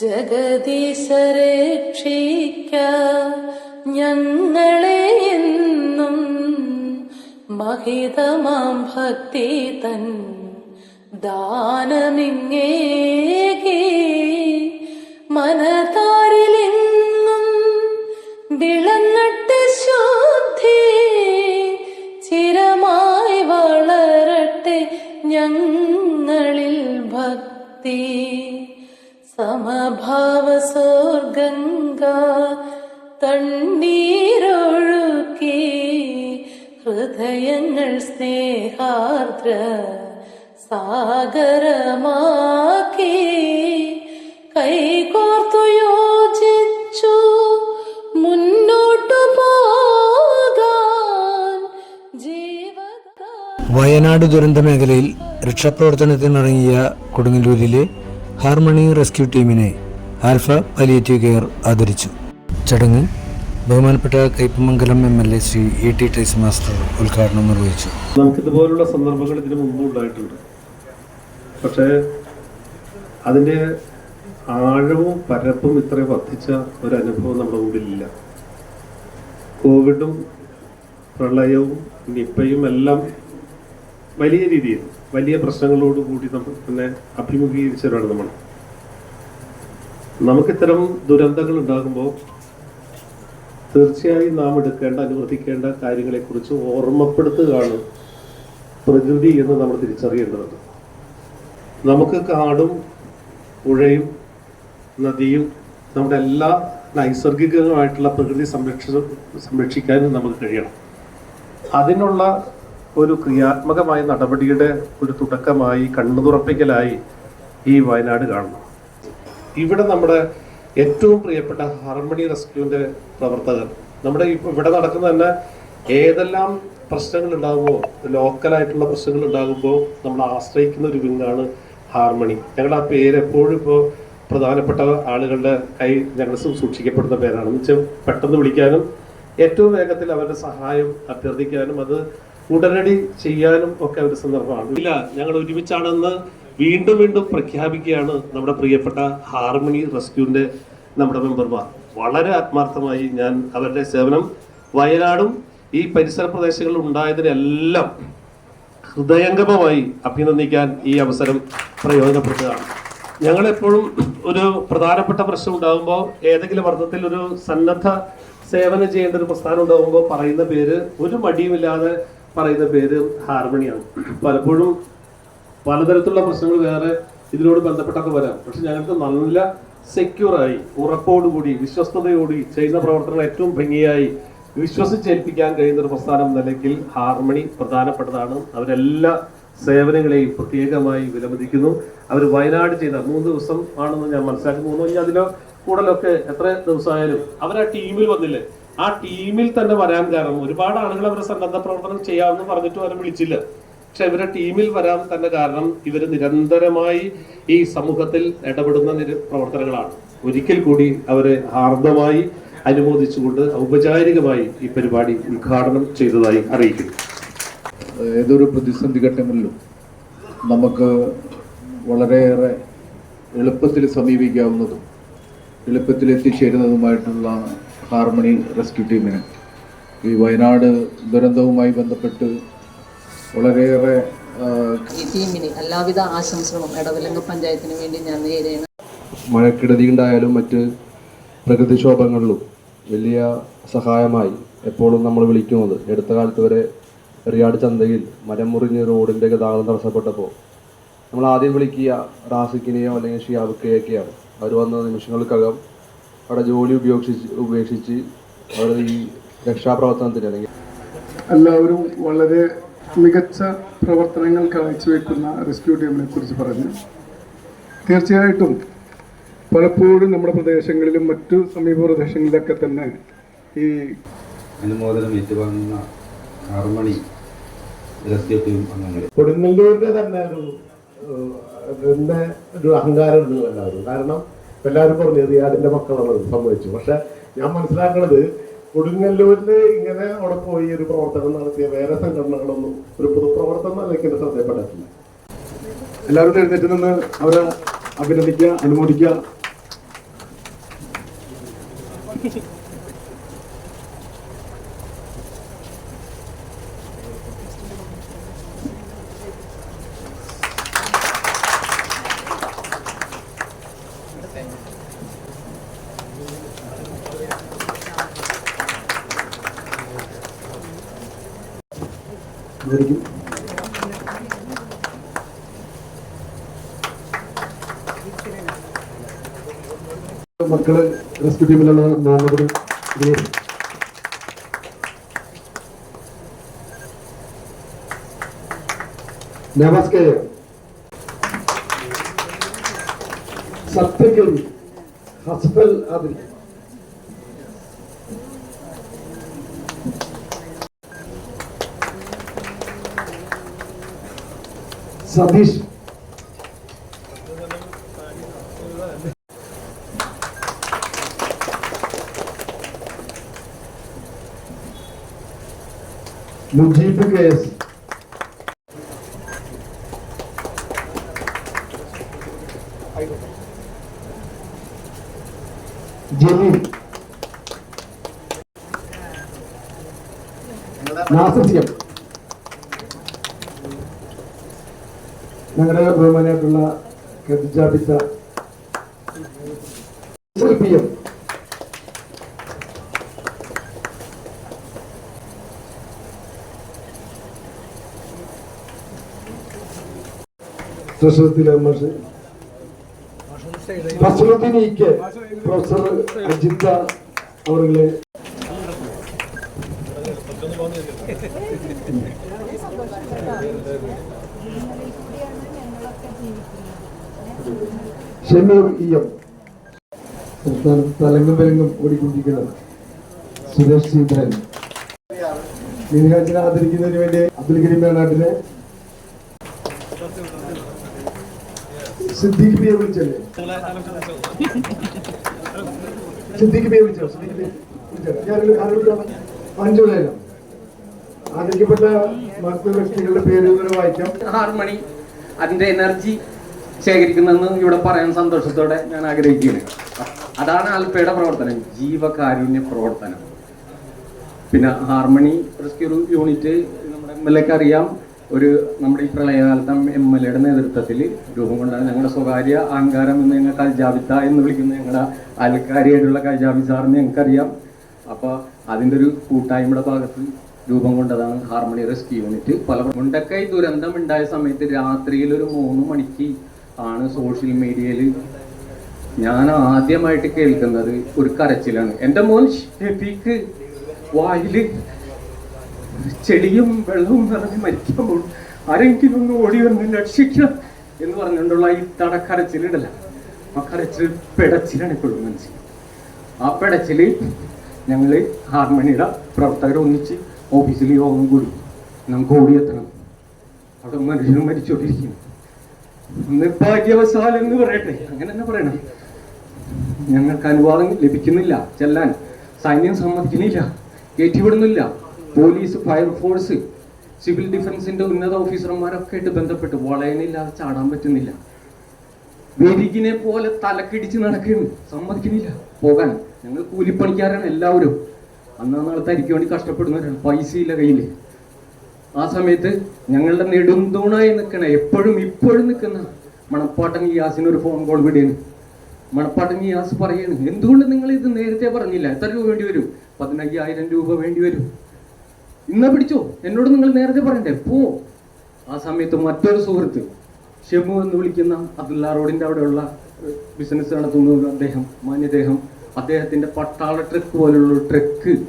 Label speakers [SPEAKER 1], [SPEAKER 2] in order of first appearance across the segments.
[SPEAKER 1] ജഗദീശരക്ഷിക്ക ഞങ്ങളെ എന്നും മഹിതമാം ഭക്തി തൻ ദാനമിങ്ങേകി മനതാരിലെങ്ങും വിളങ്ങട്ടെ ശുദ്ധി ചിരമായി വളരട്ടെ ഞങ്ങളിൽ ഭക്തി. സമഭാവ സ്വർഗംഗ തണ്ണീരൊഴുക്കി ഹൃദയങ്ങൾ സ്നേഹാർദ്ര സാഗരമാക്കി കൈകോർത്തു യോജിച്ചു മുന്നോട്ടു പോകാൻ
[SPEAKER 2] വയനാട് ദുരന്ത മേഖലയിൽ രക്ഷാപ്രവർത്തനത്തിനിറങ്ങിയ കൊടുങ്ങല്ലൂരിലെ ഹാർമണി റെസ്ക്യൂ ടീമിനെ ആൽഫ പലിയേറ്റീവ് കെയർ ആദരിച്ചു. ചടങ്ങ് ബഹുമാനപ്പെട്ട Kaipamangalam M L A Shri E T Taison master ഉദ്ഘാടനം നിർവഹിച്ചു.
[SPEAKER 3] നമുക്കിതുപോലുള്ള സന്ദർഭങ്ങൾ ഇതിനു മുമ്പ് ഉണ്ടായിട്ടുണ്ട്. പക്ഷേ അതിന്റെ ആഴവും പരപ്പും ഇത്രയും വർദ്ധിച്ച ഒരു അനുഭവം നമ്മുടെ മുമ്പിലില്ല. കോവിഡും പ്രളയവും നിപ്പയും എല്ലാം വലിയ രീതിയിൽ വലിയ പ്രശ്നങ്ങളോട് കൂടി നമ്മൾ തന്നെ അഭിമുഖീകരിച്ചവരാണ് നമ്മൾ നമുക്കിത്തരം ദുരന്തങ്ങൾ ഉണ്ടാകുമ്പോൾ തീർച്ചയായും നാം എടുക്കേണ്ട അനുവർത്തിക്കേണ്ട കാര്യങ്ങളെക്കുറിച്ച് ഓർമ്മപ്പെടുത്തുകയാണ് പ്രകൃതി എന്ന് നമ്മൾ തിരിച്ചറിയേണ്ടത് നമുക്ക് കാടും പുഴയും നദിയും നമ്മുടെ എല്ലാ നൈസർഗികമായിട്ടുള്ള പ്രകൃതി സംരക്ഷ സംരക്ഷിക്കാനും നമുക്ക് കഴിയണം. അതിനുള്ള ഒരു ക്രിയാത്മകമായ നടപടിയുടെ ഒരു തുടക്കമായി കണ്ണു തുറപ്പിക്കലായി ഈ വയനാട് കാണണം. ഇവിടെ നമ്മുടെ ഏറ്റവും പ്രിയപ്പെട്ട ഹാർമണി റെസ്ക്യൂവിന്റെ പ്രവർത്തകർ. നമ്മുടെ ഇവിടെ നടക്കുന്ന തന്നെ ഏതെല്ലാം പ്രശ്നങ്ങൾ ഉണ്ടാകുമ്പോൾ ലോക്കലായിട്ടുള്ള പ്രശ്നങ്ങൾ ഉണ്ടാകുമ്പോൾ നമ്മൾ ആശ്രയിക്കുന്ന ഒരു വിങ്ങാണ് ഹാർമണി ഞങ്ങളുടെ ആ പേര് എപ്പോഴും ഇപ്പോൾ പ്രധാനപ്പെട്ട ആളുകളുടെ കൈ ഞങ്ങൾ സൂക്ഷിക്കപ്പെടുന്ന പേരാണ്. എന്ന് വെച്ചാൽ പെട്ടെന്ന് വിളിക്കാനും ഏറ്റവും വേഗത്തിൽ അവരുടെ സഹായം അഭ്യർത്ഥിക്കാനും അത് ഉടനടി ചെയ്യാനും ഒക്കെ ഒരു സന്ദർഭമാണ്. ഇല്ല ഞങ്ങൾ ഒരുമിച്ചാണെന്ന് വീണ്ടും വീണ്ടും പ്രഖ്യാപിക്കുകയാണ് നമ്മുടെ പ്രിയപ്പെട്ട ഹാർമണി റെസ്ക്യൂവിന്റെ നമ്മുടെ മെമ്പർമാർ. വളരെ ആത്മാർത്ഥമായി ഞാൻ അവരുടെ സേവനം വയനാടും ഈ പരിസര പ്രദേശങ്ങളിൽ ഉണ്ടായതിനെല്ലാം ഹൃദയംഗമമായി അഭിനന്ദിക്കാൻ ഈ അവസരം പ്രയോജനപ്പെടുത്തുകയാണ്. ഞങ്ങളെപ്പോഴും ഒരു പ്രധാനപ്പെട്ട പ്രശ്നം ഉണ്ടാകുമ്പോൾ ഏതെങ്കിലും അർത്ഥത്തിൽ ഒരു സന്നദ്ധ സേവനം ചെയ്യേണ്ട ഒരു പ്രസ്ഥാനം ഉണ്ടാകുമ്പോൾ പറയുന്ന പേര് ഒരു മടിയുമില്ലാതെ പറയുന്ന പേര് ഹാർമണിയാണ്. പലപ്പോഴും പലതരത്തിലുള്ള പ്രശ്നങ്ങൾ വേറെ ഇതിനോട് ബന്ധപ്പെട്ടൊക്കെ വരാം. പക്ഷെ ഞങ്ങൾക്ക് നല്ല സെക്യൂറായി ഉറപ്പോടുകൂടി വിശ്വസ്തയോടി ചെയ്യുന്ന പ്രവർത്തനങ്ങൾ ഏറ്റവും ഭംഗിയായി വിശ്വസിച്ചേൽപ്പിക്കാൻ കഴിയുന്ന ഒരു പ്രസ്ഥാനം നിലയ്ക്കിൽ നിലയ്ക്ക് ഹാർമണി പ്രധാനപ്പെട്ടതാണ്. അവരെല്ലാ സേവനങ്ങളെയും പ്രത്യേകമായി വിലമതിക്കുന്നു. അവർ വയനാട് ചെയ്ത മൂന്ന് ദിവസം ആണെന്ന് ഞാൻ മനസ്സിലാക്കി മൂന്ന് ഇനി അതിലോ കൂടുതലൊക്കെ എത്ര ദിവസമായാലും അവർ ആ ടീമിൽ വന്നില്ലേ? ആ ടീമിൽ തന്നെ വരാൻ കാരണം ഒരുപാട് ആളുകൾ അവരെ സന്നദ്ധ പ്രവർത്തനം ചെയ്യാമെന്ന് പറഞ്ഞിട്ട് അവരെ വിളിച്ചില്ല. പക്ഷെ ഇവരുടെ ടീമിൽ വരാൻ തന്നെ കാരണം ഇവർ നിരന്തരമായി ഈ സമൂഹത്തിൽ ഇടപെടുന്ന പ്രവർത്തനങ്ങളാണ്. ഒരിക്കൽ കൂടി അവരെ ഹാർദമായി അനുമോദിച്ചുകൊണ്ട് ഔപചാരികമായി ഈ പരിപാടി ഉദ്ഘാടനം ചെയ്തതായി അറിയിക്കുന്നു.
[SPEAKER 4] ഏതൊരു പ്രതിസന്ധി ഘട്ടങ്ങളിലും നമുക്ക് വളരെയേറെ എളുപ്പത്തിൽ സമീപിക്കാവുന്നതും എളുപ്പത്തിൽ എത്തിച്ചേരുന്നതുമായിട്ടുള്ള ഹാർമണി റെസ്ക്യൂ ടീമിന് ഈ വയനാട് ദുരന്തവുമായി ബന്ധപ്പെട്ട് വളരെയേറെ
[SPEAKER 5] ഈ ടീമിന് എല്ലാവിധ ആശംസകളും ഇടവിലങ്ക പഞ്ചായത്തിന് വേണ്ടി ഞാൻ നേരെയാണ്
[SPEAKER 6] മഴക്കെടുതിയുണ്ടായാലും മറ്റ് പ്രകൃതിക്ഷോഭങ്ങളിലും വലിയ സഹായമായി എപ്പോഴും നമ്മൾ വിളിക്കുന്നത്. അടുത്ത കാലത്ത് വരെ എറിയാട് ചന്തയിൽ മരം മുറിഞ്ഞ് റോഡിന്റെ ഗതാഗതം തടസ്സപ്പെട്ടപ്പോൾ നമ്മൾ ആദ്യം വിളിക്കുക റാസിക്കിനെയോ അല്ലെങ്കിൽ ഷിയാബുക്കയൊക്കെയാണ്. അവർ വന്ന നിമിഷങ്ങൾക്കകം അവിടെ ജോലി ഉപയോഗിച്ച് ഉപേക്ഷിച്ച് അവരുടെ ഈ രക്ഷാപ്രവർത്തനത്തിന് അല്ലെങ്കിൽ
[SPEAKER 7] എല്ലാവരും വളരെ മികച്ച പ്രവർത്തനങ്ങൾ കാഴ്ചവെക്കുന്ന റെസ്ക്യൂ ടീമിനെ കുറിച്ച് പറഞ്ഞു. തീർച്ചയായിട്ടും പലപ്പോഴും നമ്മുടെ പ്രദേശങ്ങളിലും മറ്റു സമീപ പ്രദേശങ്ങളിലൊക്കെ തന്നെ ഈ
[SPEAKER 8] അനുമോദനം ഏറ്റുവാങ്ങുന്ന ആറുമണി റെസ്ക്യൂ ടീം അംഗങ്ങൾ.
[SPEAKER 9] കൊടുങ്ങല്ലൂരിന്റെ തന്നെ ഒരു ഇതിന്റെ ഒരു അഹങ്കാരം ഉണ്ട് എല്ലാവരും കാരണം എല്ലാവരും പറഞ്ഞു റിയാദിന്റെ മക്കളാണ് സംഭവിച്ചു. പക്ഷെ ഞാൻ മനസ്സിലാക്കുന്നത് കൊടുങ്ങല്ലൂരിൽ ഇങ്ങനെ അവിടെ പോയി ഒരു പ്രവർത്തനം നടത്തിയ വേറെ സംഘടനകളൊന്നും ഒരു പൊതുപ്രവർത്തനം അല്ലെങ്കിൽ എന്നെ
[SPEAKER 7] എല്ലാവരും എഴുന്നേറ്റ് നിന്ന് അവരെ അഭിനന്ദിക്കുക അനുമോദിക്കുക.
[SPEAKER 9] മക്കള് rescue ടീമിലുള്ള Muhammad Dinesh Nawaz K സത്യകരി ഹസ്ബൽ Adil Satheesh Mujeeb K S Jaleel Nasir C M ഞങ്ങളുടെ പി എം ട്രഷറത്തിലെ മാഷ്. Fazaluddin E K professor Ajitha അവരുടെ തലങ്കം വിലങ്കം ഓടിക്കൊണ്ടിരിക്കുന്നത്. സുരേഷ് ചീന്ദ്രൻ. മീനകാച്ചിനെ ആദരിക്കുന്നതിന് വേണ്ടി അബ്ദുൽ കരീം നാട്ടിലെ സിദ്ദീഖ് ബിയെ വിളിച്ചല്ലേ? സിദ്ദീഖ് ബിയെ വിളിച്ചോ? സിദ്ദീഖ് ബിയെ വിളിച്ചോ? അഞ്ചുള്ളേരം ആദരിക്കപ്പെട്ട മറ്റു വ്യക്തികളുടെ പേരുകൾ വായിക്കാം.
[SPEAKER 10] ആറ് മണി. അതിന്റെ എനർജി ശേഖരിക്കുന്നതെന്ന് ഇവിടെ പറയാൻ സന്തോഷത്തോടെ ഞാൻ ആഗ്രഹിക്കുകയാണ്. അതാണ് ആൽപ്പയുടെ പ്രവർത്തനം. ജീവകാരുണ്യ പ്രവർത്തനം. പിന്നെ ഹാർമണി റെസ്ക്യൂ യൂണിറ്റ് നമ്മുടെ എം എൽ എക്ക് അറിയാം. ഒരു നമ്മുടെ ഈ പ്രളയകാലത്ത് എം എൽ എയുടെ നേതൃത്വത്തിൽ രൂപം കൊണ്ടാണ് ഞങ്ങളുടെ സ്വകാര്യ അഹങ്കാരം എന്ന് ഞങ്ങൾ കൽജാബിത്ത എന്ന് വിളിക്കുന്ന ഞങ്ങളുടെ അയൽക്കാരിയായിട്ടുള്ള കൽജാബി സാറിന് ഞങ്ങൾക്കറിയാം അപ്പോൾ അതിന്റെ ഒരു കൂട്ടായ്മയുടെ ഭാഗത്ത് രൂപം കൊണ്ടതാണ് ഹാർമണി റെസ്ക്യൂ യൂണിറ്റ്. പല മുണ്ടക്കൈ ദുരന്തം ഉണ്ടായ സമയത്ത് രാത്രിയിൽ ഒരു മൂന്ന് മണിക്ക് ആണ് സോഷ്യൽ മീഡിയയിൽ ഞാൻ ആദ്യമായിട്ട് കേൾക്കുന്നത് ഒരു കരച്ചിലാണ്. എന്റെ മോൻ ഷെഫീക്ക് വായിൽ ചെളിയും വെള്ളവും നിറഞ്ഞ് മരിക്കുമ്പോൾ ആരെങ്കിലും ഒന്ന് ഓടി വന്ന് രക്ഷിക്കണം എന്ന് പറഞ്ഞുകൊണ്ടുള്ള ഈ തടക്കരച്ചിലിടല. ആ കരച്ചിൽ പിടച്ചിലാണ് ഇപ്പോഴും മനസ്സിൽ ആ പെടച്ചിൽ ഞങ്ങൾ ഹാർമണിയുടെ പ്രവർത്തകർ ഒന്നിച്ച് ഓഫീസിൽ യോഗം കൂടി. നമുക്ക് ഓടിയെത്തണം അവിടെ മനുഷ്യനും മരിച്ചുകൊണ്ടിരിക്കുന്നു. നിർഭാഗ്യവശാൽ എന്ന് പറയട്ടെ. അങ്ങനെ തന്നെ പറയണം. ഞങ്ങൾക്ക് അനുവാദം ലഭിക്കുന്നില്ല. ചെല്ലാൻ സൈന്യം സമ്മതിക്കുന്നില്ല. കയറ്റിവിടുന്നില്ല പോലീസ് ഫയർഫോഴ്സ് സിവിൽ ഡിഫൻസിന്റെ ഉന്നത ഓഫീസർമാരൊക്കെ ആയിട്ട് ബന്ധപ്പെട്ട് വളയനില്ലാതെ ചാടാൻ പറ്റുന്നില്ല. വെരികിനെ പോലെ തലക്കിടിച്ച് നടക്കുന്നു സമ്മതിക്കുന്നില്ല. പോകാൻ. ഞങ്ങൾ കൂലിപ്പണിക്കാരാണ് എല്ലാവരും. അന്നാ നാളെ തരിക്ക് വേണ്ടി കഷ്ടപ്പെടുന്നവരാണ്. പൈസയില്ല കയ്യിൽ. ആ സമയത്ത് ഞങ്ങളുടെ നെടുന്തൂണായി നിൽക്കണ. എപ്പോഴും ഇപ്പോഴും നിൽക്കുന്ന മണപ്പാട്ടൻ ഗ്യാസിന് ഒരു ഫോൺ കോൾ വിടുകയാണ് മണപ്പാട്ടൻ ഗ്യാസ് പറയാണ് എന്തുകൊണ്ട് നിങ്ങൾ ഇത് നേരത്തെ പറഞ്ഞില്ല? എത്ര രൂപ വേണ്ടി വരും? പതിനയ്യായിരം രൂപ വേണ്ടി വരും. ഇന്ന പിടിച്ചോ? എന്നോട് നിങ്ങൾ നേരത്തെ പറയണ്ടേ? പോ. ആ സമയത്ത് മറ്റൊരു സുഹൃത്ത് ഷെമു എന്ന് വിളിക്കുന്ന അബ്ദുള്ള റോഡിന്റെ അവിടെയുള്ള ബിസിനസ് നടത്തുന്ന അദ്ദേഹം മാന്യദേഹം അദ്ദേഹത്തിന്റെ പട്ടാള ട്രക്ക് പോലുള്ള ട്രക്ക്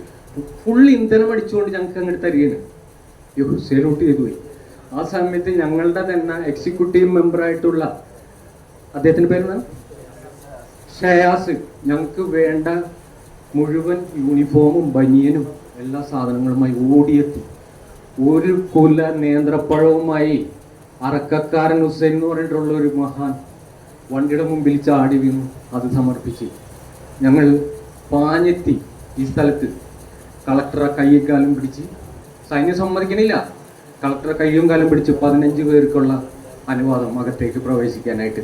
[SPEAKER 10] ഫുൾ ഇന്ധനം അടിച്ചുകൊണ്ട് ഞങ്ങൾക്ക് അങ്ങോട്ട് തരികയാണ്. യോ സെലൂട്ട് ചെയ്തു പോയി. ആ സമയത്ത് ഞങ്ങളുടെ തന്നെ എക്സിക്യൂട്ടീവ് മെമ്പറായിട്ടുള്ള അദ്ദേഹത്തിന്റെ പേരെന്താണ്? ഷയാസ് ഞങ്ങൾക്ക് വേണ്ട മുഴുവൻ യൂണിഫോമും ബനിയനും എല്ലാ സാധനങ്ങളുമായി ഓടിയെത്തി. ഒരു കൊല്ല നേന്ത്രപ്പഴവുമായി അറക്കക്കാരൻ ഹുസൈൻ എന്ന് പറഞ്ഞിട്ടുള്ള ഒരു മഹാൻ വണ്ടിയുടെ മുമ്പിൽ ചാടി വീണു. അത് സമർപ്പിച്ച്. ഞങ്ങൾ പാഞ്ഞെത്തി ഈ സ്ഥലത്ത്. കളക്ടറെ കൈയും കാലും പിടിച്ച്. സൈന്യം സമ്മതിക്കണില്ല. കളക്ടറെ കൈയും കാലും പിടിച്ച് പതിനഞ്ച് പേർക്കുള്ള അനുവാദം അകത്തേക്ക് പ്രവേശിക്കാനായിട്ട്.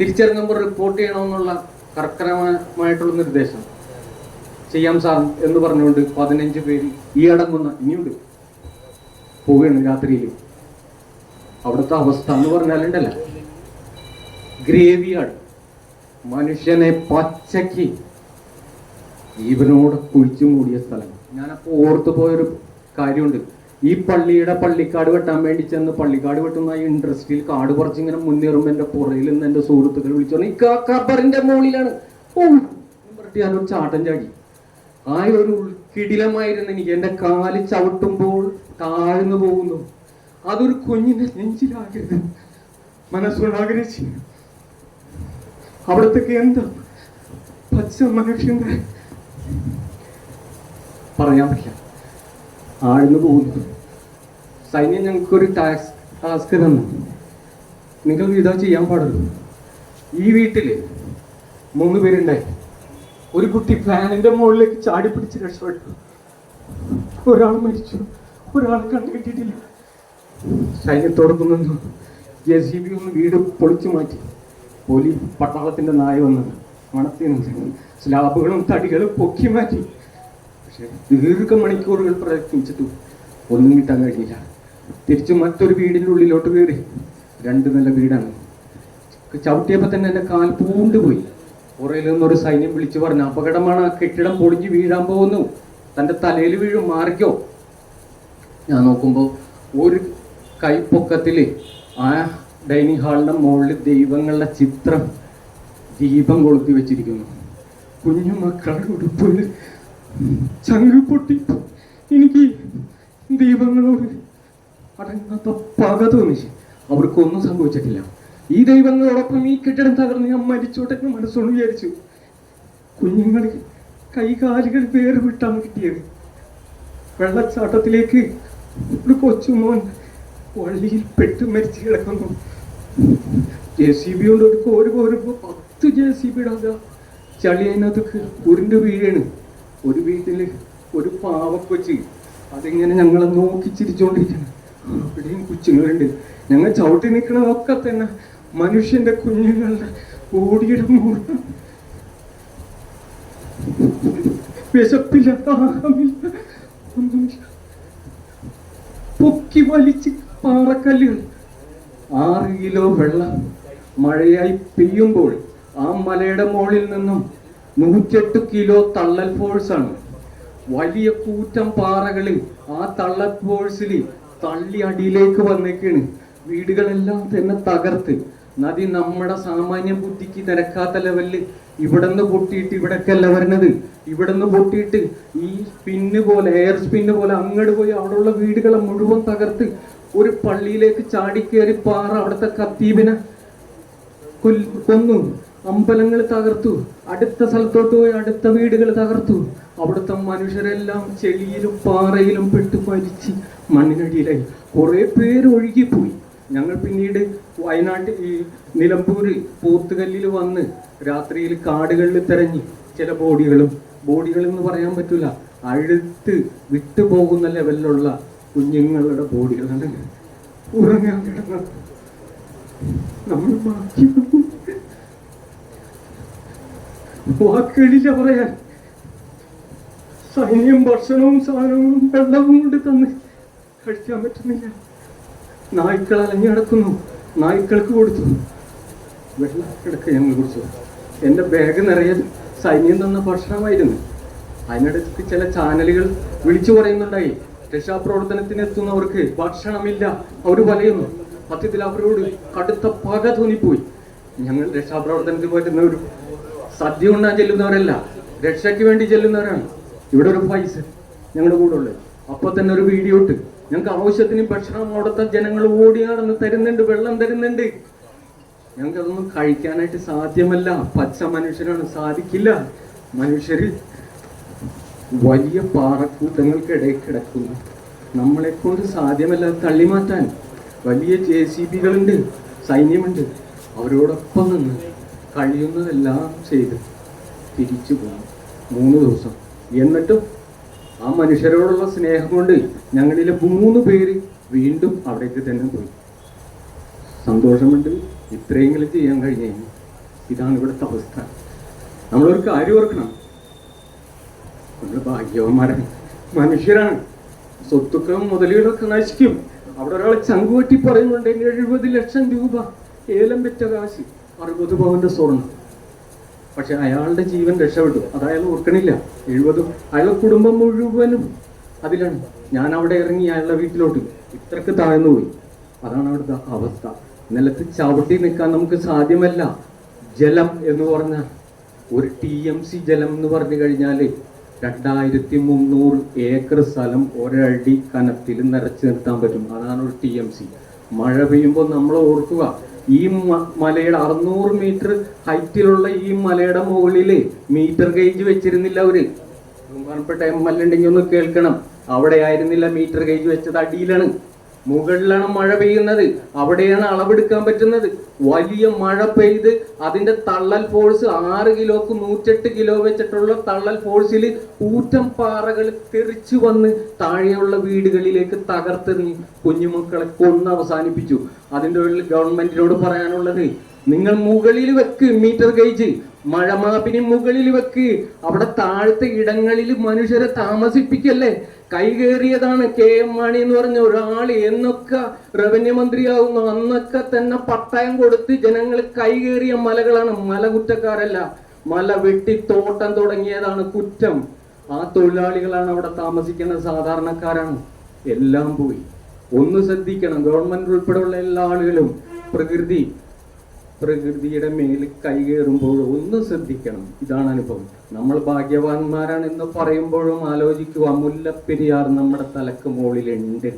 [SPEAKER 10] തിരിച്ചിറങ്ങുമ്പോൾ റിപ്പോർട്ട് ചെയ്യണമെന്നുള്ള കർക്കരമായിട്ടുള്ള നിർദ്ദേശം. ചെയ്യാം സാർ എന്ന് പറഞ്ഞുകൊണ്ട് പതിനഞ്ച് പേര് ഈ അടങ്ങുന്ന ഇനിയുണ്ട് പോവുകയാണ് രാത്രിയിൽ. അവിടുത്തെ അവസ്ഥ എന്ന് പറഞ്ഞാലുണ്ടല്ല ഗ്രേവിയാർഡ് മനുഷ്യനെ പച്ചയ്ക്ക് ജീവനോട് കുഴിച്ചു മൂടിയ സ്ഥലം. ഞാനപ്പോൾ ഓർത്തു പോയൊരു കാര്യമുണ്ട്. ഈ പള്ളിയുടെ പള്ളിക്കാട് വെട്ടാൻ വേണ്ടി ചെന്ന് പള്ളിക്കാട് വെട്ടുന്ന ഈ ഇൻഡസ്ട്രിയിൽ കാട് കുറച്ച് ഇങ്ങനെ മുന്നേറുമ്പോൾ എന്റെ പുറയിൽ നിന്ന് എന്റെ സുഹൃത്തുക്കൾ വിളിച്ചു പറഞ്ഞു ഈ കബറിന്റെ മുകളിലാണ്. ഓ ഞാനൊരു ചാട്ടം ചാടി. ആ ഒരു കിടിലമായിരുന്നു എനിക്ക്. എന്റെ കാൽ ചവിട്ടുമ്പോൾ താഴ്ന്നു പോകുന്നു. അതൊരു കുഞ്ഞിന്റെ നെഞ്ചിലാകരുത്. മനസ്സുകൊണ്ട് ആഗ്രഹിച്ചു. അവിടത്തേക്ക് എന്താ? പച്ച മനുഷ്യന്റെ പറയാൻ പറ്റില്ല. ആഴ്ന്നു പോകുന്നു. സൈന്യം ഞങ്ങൾക്കൊരു ടാക്സ് ടാസ്ക് തന്നു. നിങ്ങൾ ഇതാ ചെയ്യാൻ പാടുള്ളൂ. ഈ വീട്ടിൽ മൂന്ന് പേരുണ്ടായി. ഒരു കുട്ടി ഫാനിന്റെ മുകളിലേക്ക് ചാടി പിടിച്ച് രക്ഷപ്പെട്ടു. ഒരാൾ മരിച്ചു. ഒരാൾ കണ്ടുകിട്ടിയിട്ടില്ല സൈന്യത്തോടൊപ്പം നിന്നു. ജെ സി ബി ഒന്ന് വീട് പൊളിച്ചു മാറ്റി. പോലീസ് പട്ടാളത്തിന്റെ നായ വന്ന് മണത്തി സ്ലാബുകളും തടികളും പൊക്കി മാറ്റി. പക്ഷെ ദീർഘമണിക്കൂറുകൾ പ്രയത്നിച്ചിട്ടു ഒന്നും കിട്ടാൻ കഴിഞ്ഞില്ല. തിരിച്ചു മറ്റൊരു വീടിന്റെ ഉള്ളിലോട്ട് കയറി. രണ്ട് നില വീടാണ്. ചവിട്ടിയപ്പോ തന്നെ എന്റെ കാൽ പൂണ്ടുപോയി. പുറയിൽ നിന്നൊരു സൈന്യം വിളിച്ചു പറഞ്ഞു അപകടമാണ് കെട്ടിടം പൊളിഞ്ഞ് വീഴാൻ പോകുന്നു. തന്റെ തലയിൽ വീഴും മാറിക്കോ. ഞാൻ നോക്കുമ്പോൾ ഒരു കൈപ്പൊക്കത്തിൽ ആ ഡൈനിങ് ഹാളിന്റെ മുകളിൽ ദൈവങ്ങളുടെ ചിത്രം ദീപം കൊളുത്തി വെച്ചിരിക്കുന്നു. കുഞ്ഞു മക്കളുടെ ഉടുപ്പിൽ ചങ്ങു പൊട്ടി. എനിക്ക് ദൈവങ്ങളോട് അടങ്ങാത്ത പക തോന്നി. അവർക്കൊന്നും സംഭവിച്ചിട്ടില്ല. ഈ ദൈവങ്ങളോടൊപ്പം ഈ കെട്ടിടം തകർന്ന് ഞാൻ മരിച്ചോട്ടെ എന്ന് മനസ്സോട് വിചാരിച്ചു. കുഞ്ഞുങ്ങൾ കൈകാലുകൾ വേറെ വിട്ടാണ് കിട്ടിയത്. വെള്ളച്ചാട്ടത്തിലേക്ക് ഒരു കൊച്ചുമോൻ വള്ളിയിൽ പെട്ട് മരിച്ചു കിടക്കുന്നു. ജെ സി ബി കൊണ്ട് ഒരു കോര് കോരുമ്പോ പത്ത് ജെ സി ബി ഇടാതെ ചളി അതിനകത്ത് ഉരുണ്ട് വീഴാണ്. ഒരു വീട്ടിൽ ഒരു പാവക്കൊച്ച് അതിങ്ങനെ ഞങ്ങളെ നോക്കി ചിരിച്ചോണ്ടിരിക്കുന്നു അവിടെയും കുഞ്ഞുങ്ങളുണ്ട് ഞങ്ങൾ ചവിട്ടി നിൽക്കണതൊക്കെ തന്നെ മനുഷ്യന്റെ കുഞ്ഞുങ്ങളുടെ ഓടിയുടെ മൂലം വിശപ്പില്ല ദാഹമില്ല ഒന്നുമില്ല പൊക്കി വലിച്ച് പാറക്കല്ലുകൾ. ആറ് കിലോ വെള്ളം മഴയായി പെയ്യുമ്പോൾ ആ മലയുടെ മുകളിൽ നിന്നും നൂറ്റെട്ട് കിലോ തള്ളൽ ഫോഴ്സാണ് വലിയ കൂറ്റം പാറകളിൽ ആ തള്ളൽ ഫോഴ്സിൽ തള്ളി അടിയിലേക്ക് വന്നേക്കാണ്. വീടുകളെല്ലാം തന്നെ തകർത്ത്. നദി നമ്മുടെ സാമാന്യ ബുദ്ധിക്ക് നിരക്കാത്ത ലെവലിൽ ഇവിടെ നിന്ന് പൊട്ടിയിട്ട് ഇവിടേക്കല്ല വരണത്. ഇവിടെ നിന്ന് പൊട്ടിയിട്ട് ഈ സ്പിന്ന് പോലെ എയർ സ്പിന്ന് പോലെ അങ്ങോട്ട് പോയി അവിടെയുള്ള വീടുകളെ മുഴുവൻ തകർത്ത് ഒരു പള്ളിയിലേക്ക് ചാടിക്കേറി പാറ അവിടുത്തെ കത്തീബിനെ കൊന്നു. അമ്പലങ്ങൾ തകർത്തു. അടുത്ത സ്ഥലത്തോട്ട് പോയി അടുത്ത വീടുകൾ തകർത്തു. അവിടുത്തെ മനുഷ്യരെല്ലാം ചെളിയിലും പാറയിലും പെട്ട് മരിച്ച് മണ്ണിനടിയിലായി കുറേ പേര് ഒഴുകിപ്പോയി. ഞങ്ങൾ പിന്നീട് വയനാട്ടിൽ ഈ നിലമ്പൂര് പോത്തുകല്ലിൽ വന്ന് രാത്രിയിൽ കാടുകളിൽ തെരഞ്ഞ് ചില ബോഡികളും ബോഡികൾ എന്ന് പറയാൻ പറ്റില്ല അഴുത്ത് വിട്ടുപോകുന്ന ലെവലിലുള്ള കുഞ്ഞുങ്ങളുടെ ബോഡികളാണ് ഉറങ്ങാൻ കിടന്നത് നമ്മൾ ബാക്കി വാക്കുകളില്ല പറയാൻ. സൈന്യം ഭക്ഷണവും സാധനവും വെള്ളവും കൊണ്ട് തന്ന് കഴിക്കാൻ പറ്റുന്നില്ല നായ്ക്കൾ അലഞ്ഞു കിടക്കുന്നു. നായ്ക്കൾക്ക് കൊടുത്തു. വെള്ളം കിടക്ക ഞങ്ങൾ കുടിച്ചു. എന്റെ ബാഗ് നിറയെ സൈന്യം തന്ന ഭക്ഷണമായിരുന്നു. അതിനിടയ്ക്ക് ചില ചാനലുകൾ വിളിച്ചു പറയുന്നുണ്ടായി രക്ഷാപ്രവർത്തനത്തിന് എത്തുന്നവർക്ക് ഭക്ഷണമില്ല. അവർ പറയുന്നു സത്യത്തിൽ അവരോട് കടുത്ത പക തോന്നിപ്പോയി. ഞങ്ങൾ രക്ഷാപ്രവർത്തനത്തിൽ പറ്റുന്നവർ സദ്യ ഉണ്ണാൻ ചെല്ലുന്നവരല്ല രക്ഷയ്ക്ക് വേണ്ടി ചെല്ലുന്നവരാണ്. ഇവിടെ ഒരു പൈസ ഞങ്ങളുടെ കൂടെ ഉള്ളത്. അപ്പൊ തന്നെ ഒരു വീഡിയോ ഇട്ട് ഞങ്ങൾക്ക് ആവശ്യത്തിന് ഭക്ഷണം അവിടുത്തെ ജനങ്ങൾ ഓടി നടന്ന് തരുന്നുണ്ട് വെള്ളം തരുന്നുണ്ട്. ഞങ്ങൾക്ക് അതൊന്നും കഴിക്കാനായിട്ട് സാധ്യമല്ല. പച്ച മനുഷ്യരാണ് സാധിക്കില്ല. മനുഷ്യര് വലിയ പാറക്കൂട്ടങ്ങൾക്കിടയിൽ കിടക്കുന്നു. നമ്മളെ കൊണ്ട് സാധ്യമല്ല തള്ളി മാറ്റാൻ വലിയ ജെ സി ബികളുണ്ട് സൈന്യമുണ്ട്. അവരോടൊപ്പം നിന്ന് കഴിയുന്നതെല്ലാം ചെയ്ത് തിരിച്ചു പോകും മൂന്ന് ദിവസം. എന്നിട്ടും ആ മനുഷ്യരോടുള്ള സ്നേഹം കൊണ്ട് ഞങ്ങളിലെ മൂന്ന് പേര് വീണ്ടും അവിടേക്ക് തന്നെ പോയി. സന്തോഷമുണ്ട്. ഇത്രയെങ്കിലും ചെയ്യാൻ കഴിഞ്ഞു ഇതാണ് ഇവിടുത്തെ അവസ്ഥ. നമ്മളൊരു കാര്യം ഓർക്കണം. ഭാഗ്യവന്മാരാണ് മനുഷ്യരാണ്. സ്വത്തുക്കളും മുതലുകളൊക്കെ നശിക്കും. അവിടെ ഒരാൾ ചങ്കുവറ്റി പറയുന്നുണ്ട് എഴുപത് ലക്ഷം രൂപ ഏലം വെച്ച കാശ് അറുപത് പവന്റെ സ്വർണം പക്ഷെ അയാളുടെ ജീവൻ രക്ഷപ്പെട്ടു. അത് അയാൾ ഓർക്കണില്ല. എഴുപതും അയാളുടെ കുടുംബം മുഴുവനും അതിലാണ്. ഞാൻ അവിടെ ഇറങ്ങി അയാളുടെ വീട്ടിലോട്ട്. ഇത്രക്ക് താഴ്ന്നു പോയി. അതാണ് അവിടുത്തെ അവസ്ഥ. നിലത്ത് ചവിട്ടി നിൽക്കാൻ നമുക്ക് സാധ്യമല്ല. ജലം എന്ന് പറഞ്ഞ ഒരു ടി എം സി ജലം എന്ന് പറഞ്ഞു കഴിഞ്ഞാൽ രണ്ടായിരത്തി മുന്നൂറ് ഏക്കർ സ്ഥലം ഒരടി കനത്തിൽ നിറച്ചു നിർത്താൻ പറ്റും. അതാണ് ഒരു ടി എം സി മഴ പെയ്യുമ്പോൾ നമ്മൾ ഓർക്കുക ഈ മലയുടെ അറുന്നൂറ് മീറ്റർ ഹൈറ്റിലുള്ള ഈ മലയുടെ മുകളിൽ മീറ്റർ ഗേജ് വെച്ചിരുന്നില്ല അവർ. ബഹുമാനപ്പെട്ട എം എൽ ഉണ്ടെങ്കിൽ ഒന്ന് കേൾക്കണം. അവിടെ ആയിരുന്നില്ല മീറ്റർ ഗേജ് വെച്ചത് അടിയിലാണ്. മുകളിലാണ് മഴ പെയ്യുന്നത്. അവിടെയാണ് അളവെടുക്കാൻ പറ്റുന്നത്. വലിയ മഴ പെയ്ത് അതിന്റെ തള്ളൽ ഫോഴ്സ് ആറ് കിലോക്ക് നൂറ്റെട്ട് കിലോ വെച്ചിട്ടുള്ള തള്ളൽ ഫോഴ്സിൽ കൂറ്റം പാറകൾ തെറിച്ചു വന്ന് താഴെയുള്ള വീടുകളിലേക്ക് തകർത്തെറിഞ്ഞ് കുഞ്ഞുമക്കളെ കൊന്ന് അവസാനിപ്പിച്ചു. അതിന്റെ ഉള്ളിൽ ഗവൺമെന്റിനോട് പറയാനുള്ളത് നിങ്ങൾ മുകളിൽ വെക്ക് മീറ്റർ ഗേജ്. മഴമാപ്പിന് മുകളിൽ വെക്ക്. അവിടെ താഴത്തെ ഇടങ്ങളിൽ മനുഷ്യരെ താമസിപ്പിക്കല്ലേ. കൈകേറിയതാണ് കെ എം മാണി എന്ന് പറഞ്ഞ ഒരാൾ. എന്നൊക്കെ റവന്യൂ മന്ത്രിയാവുന്നു അന്നൊക്കെ തന്നെ പട്ടയം കൊടുത്ത് ജനങ്ങൾ കൈകേറിയ മലകളാണ്. മല കുറ്റക്കാരല്ല മല വെട്ടി തോട്ടം തുടങ്ങിയതാണ് കുറ്റം. ആ തൊഴിലാളികളാണ് അവിടെ താമസിക്കുന്ന സാധാരണക്കാരാണ്. എല്ലാം പോയി. ഒന്ന് ശ്രദ്ധിക്കണം ഗവൺമെന്റ് ഉൾപ്പെടെയുള്ള എല്ലാ ആളുകളും പ്രകൃതി പ്രകൃതിയുടെ മേൽ കൈകേറുമ്പോൾ ഒന്ന് ശ്രദ്ധിക്കണം. ഇതാണ് അനുഭവം. നമ്മൾ ഭാഗ്യവാന്മാരാണെന്ന് പറയുമ്പോഴും ആലോചിക്കുക മുല്ലപ്പെരിയാർ നമ്മുടെ തലക്ക് മുകളിലുണ്ട്.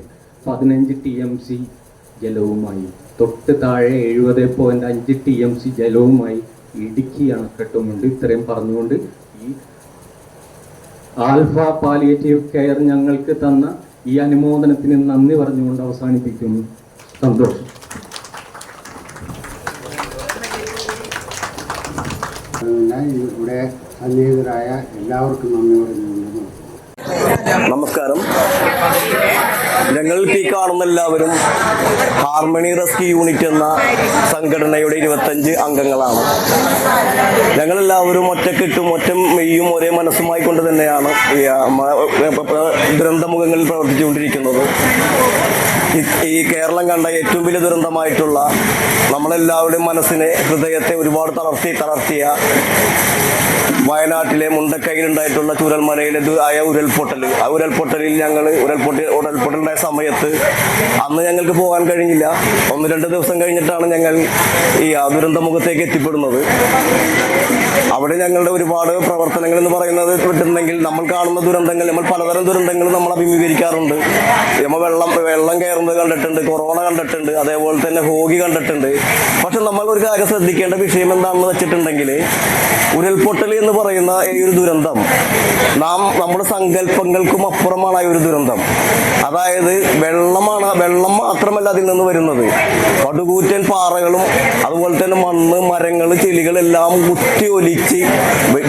[SPEAKER 10] പതിനഞ്ച് ടി എം സി ജലവുമായി. തൊട്ട് താഴെ എഴുപത് പോയിന്റ് അഞ്ച് ടി എം സി ജലവുമായി ഇടുക്കി അണക്കെട്ടുമുണ്ട്. ഇത്രയും പറഞ്ഞുകൊണ്ട് ഈ ആൽഫ പാലിയേറ്റീവ് കെയർ ഞങ്ങൾക്ക് തന്ന ഈ അനുമോദനത്തിന് നന്ദി പറഞ്ഞുകൊണ്ട് അവസാനിപ്പിക്കുന്നു. സന്തോഷം.
[SPEAKER 11] എല്ലാവർക്കും
[SPEAKER 12] നമസ്കാരം. ഞങ്ങൾ ഈ കാണുന്ന എല്ലാവരും ഹാർമണി റെസ്ക്യൂ യൂണിറ്റ് എന്ന സംഘടനയുടെ ഇരുപത്തഞ്ച് അംഗങ്ങളാണ്. ഞങ്ങളെല്ലാവരും ഒറ്റക്കെട്ടും ഒറ്റ മെയ്യും ഒരേ മനസ്സുമായി കൊണ്ട് തന്നെയാണ് ദുരന്തമുഖങ്ങളിൽ പ്രവർത്തിച്ചുകൊണ്ടിരിക്കുന്നത്. ഈ- കേരളം കണ്ട ഏറ്റവും വലിയ ദുരന്തമായിട്ടുള്ള നമ്മളെല്ലാവരുടെയും മനസ്സിനെ ഹൃദയത്തെ ഒരുപാട് തളർത്തി തളർത്തിയ വയനാട്ടിലെ മുണ്ടക്കൈയിലുണ്ടായിട്ടുള്ള ചുരൽമലയിലെ ആയ ഉരുൾപൊട്ടൽ ആ ഉരുൾപൊട്ടലിൽ ഞങ്ങൾ ഉരുൾപൊട്ടി ഉരുൾപൊട്ടലുണ്ടായ സമയത്ത് അന്ന് ഞങ്ങൾക്ക് പോകാൻ കഴിഞ്ഞില്ല. ഒന്ന് രണ്ട് ദിവസം കഴിഞ്ഞിട്ടാണ് ഞങ്ങൾ ഈ ദുരന്ത മുഖത്തേക്ക് എത്തിപ്പെടുന്നത്. അവിടെ ഞങ്ങളുടെ ഒരുപാട് പ്രവർത്തനങ്ങൾ എന്ന് പറയുന്നത് വിട്ടിട്ടുണ്ടെങ്കിൽ നമ്മൾ കാണുന്ന ദുരന്തങ്ങൾ നമ്മൾ പലതരം ദുരന്തങ്ങൾ നമ്മൾ അഭിമുഖീകരിക്കാറുണ്ട്. നമ്മൾ വെള്ളം വെള്ളം കയറുന്നത് കണ്ടിട്ടുണ്ട് കൊറോണ കണ്ടിട്ടുണ്ട് അതേപോലെ തന്നെ ഹോഗി കണ്ടിട്ടുണ്ട്. പക്ഷെ നമ്മൾ ഒരു കാര്യം ശ്രദ്ധിക്കേണ്ട വിഷയം എന്താണെന്ന് വെച്ചിട്ടുണ്ടെങ്കിൽ ഉരുൾപൊട്ടൽ എന്ന് പറയുന്ന ഈ ഒരു ദുരന്തം നാം നമ്മുടെ സങ്കല്പങ്ങൾക്കും അപ്പുറമാണ് ആ ഒരു ദുരന്തം. അതായത് വെള്ളമാണ് വെള്ളം മാത്രമല്ല അതിൽ നിന്ന് വരുന്നത്. പടുകൂറ്റൻ പാറകളും അതുപോലെ തന്നെ മണ്ണ് മരങ്ങൾ ചെളികൾ എല്ലാം കുത്തി ഒലിച്ച്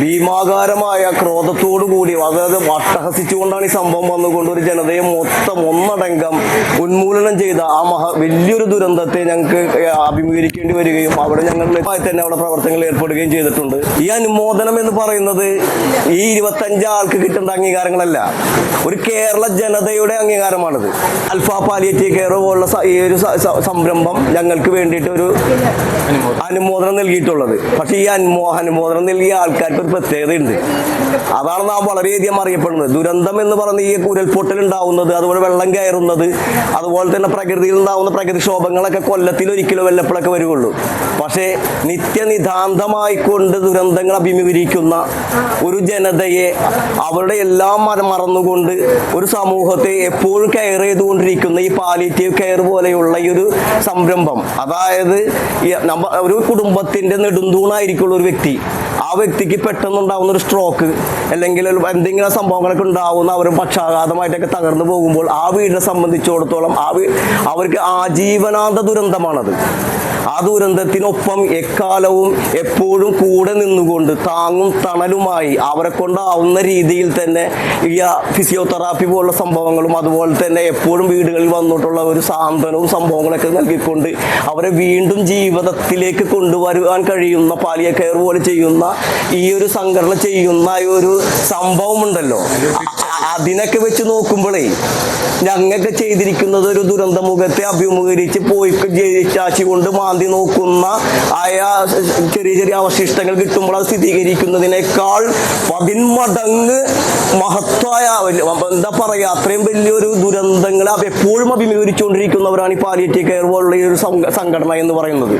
[SPEAKER 12] ഭീമാകാരമായ ക്രോധത്തോടു കൂടി അതായത് അട്ടഹസിച്ചുകൊണ്ടാണ് ഈ സംഭവം വന്നുകൊണ്ട് ഒരു ജനതയെ മൊത്തം ഒന്നടങ്കം ഉന്മൂലനം ചെയ്ത ആ മഹാ വലിയൊരു ദുരന്തത്തെ ഞങ്ങൾക്ക് അഭിമുഖീകരിക്കേണ്ടി വരികയും അവിടെ ഞങ്ങൾ തന്നെ അവിടെ പ്രവർത്തനങ്ങൾ ഏർപ്പെടുകയും ചെയ്തിട്ടുണ്ട്. ഈ അനുമോദനം എന്ന് പറയുന്നത് ഈ ഇരുപത്തഞ്ച് ആൾക്ക് കിട്ടേണ്ട അംഗീകാരങ്ങളല്ല. ഒരു കേരള ജനതയുടെ അംഗീകാരമാണിത്. അൽഫാ പാലിയേറ്റീവ് കെയർ പോലുള്ള ഈ ഒരു സംരംഭം ഞങ്ങൾക്ക് വേണ്ടിയിട്ട് ഒരു അനുമോദനം നൽകിയിട്ടുള്ളത്. പക്ഷേ ഈ അനുമോ അനുമോദനം നൽകിയ ആൾക്കാർക്ക് ഒരു പ്രത്യേകതയുണ്ട്. അതാണ് നാം വളരെയധികം അറിയപ്പെടുന്നത്. ദുരന്തം എന്ന് പറയുന്ന ഈ ഉരുൾപൊട്ടൽ ഉണ്ടാവുന്നത് അതുപോലെ വെള്ളം കയറുന്നത് അതുപോലെ തന്നെ പ്രകൃതിയിൽ ഉണ്ടാവുന്ന പ്രകൃതിക്ഷോഭങ്ങളൊക്കെ കൊല്ലത്തിൽ ഒരിക്കലും വല്ലപ്പോഴൊക്കെ വരുള്ളൂ പക്ഷേ നിത്യനിതാന്തമായി കൊണ്ട് ദുരന്തങ്ങൾ അഭിമുഖീകരിക്കുന്ന ഒരു ജനതയെ അവരുടെ എല്ലാം മറന്നുകൊണ്ട് ഒരു സമൂഹത്തെ എപ്പോഴും കെയർ ചെയ്തുകൊണ്ടിരിക്കുന്ന ഈ പാലിറ്റീവ് കെയർ പോലെയുള്ള ഈ ഒരു സംരംഭം. അതായത് ഒരു കുടുംബത്തിന്റെ നെടുന്തൂണായിരിക്കുള്ള ഒരു വ്യക്തി ആ വ്യക്തിക്ക് പെട്ടെന്നുണ്ടാവുന്ന ഒരു സ്ട്രോക്ക് അല്ലെങ്കിൽ എന്തെങ്കിലും സംഭവങ്ങളൊക്കെ ഉണ്ടാവുന്ന അവർ പക്ഷാഘാതമായിട്ടൊക്കെ തകർന്നു പോകുമ്പോൾ ആ വീടിനെ സംബന്ധിച്ചിടത്തോളം ആ അവർക്ക് ആജീവനാന്ത ദുരന്തമാണത്. ആ ദുരന്തത്തിനൊപ്പം എക്കാലവും എപ്പോഴും കൂടെ നിന്നുകൊണ്ട് താങ്ങും തണലുമായി അവരെ കൊണ്ടാവുന്ന രീതിയിൽ തന്നെ ഈ ഫിസിയോതെറാപ്പി പോലുള്ള സംഭവങ്ങളും അതുപോലെ തന്നെ എപ്പോഴും വീടുകളിൽ വന്നിട്ടുള്ള ഒരു സാന്ത്വനവും സംഭവങ്ങളൊക്കെ നൽകിക്കൊണ്ട് അവരെ വീണ്ടും ജീവിതത്തിലേക്ക് കൊണ്ടുവരുവാൻ കഴിയുന്ന പാലിയ കെയർ പോലെ ചെയ്യുന്ന ഈ ഒരു സംഘടന ചെയ്യുന്ന ഒരു സംഭവം ഉണ്ടല്ലോ അ- അതിനൊക്കെ വെച്ച് നോക്കുമ്പോഴേ ഞങ്ങൾക്ക് ചെയ്തിരിക്കുന്നത് ഒരു ദുരന്തമുഖത്തെ അഭിമുഖീകരിച്ച് പോയി ചാച്ചി കൊണ്ട് മാന്തി നോക്കുന്ന ആയ ചെറിയ ചെറിയ അവശിഷ്ടങ്ങൾ കിട്ടുമ്പോൾ അത് സ്ഥിരീകരിക്കുന്നതിനേക്കാൾ പതിന്മടങ്ങ് മഹത്വായ എന്താ പറയാ അത്രയും വലിയൊരു ദുരന്തങ്ങളെ എപ്പോഴും അഭിമുഖീകരിച്ചുകൊണ്ടിരിക്കുന്നവരാണ് ഈ പാലിയേറ്റീവ് കെയർ പോലുള്ള ഈ ഒരു സംഘ- സംഘടന എന്ന് പറയുന്നത്.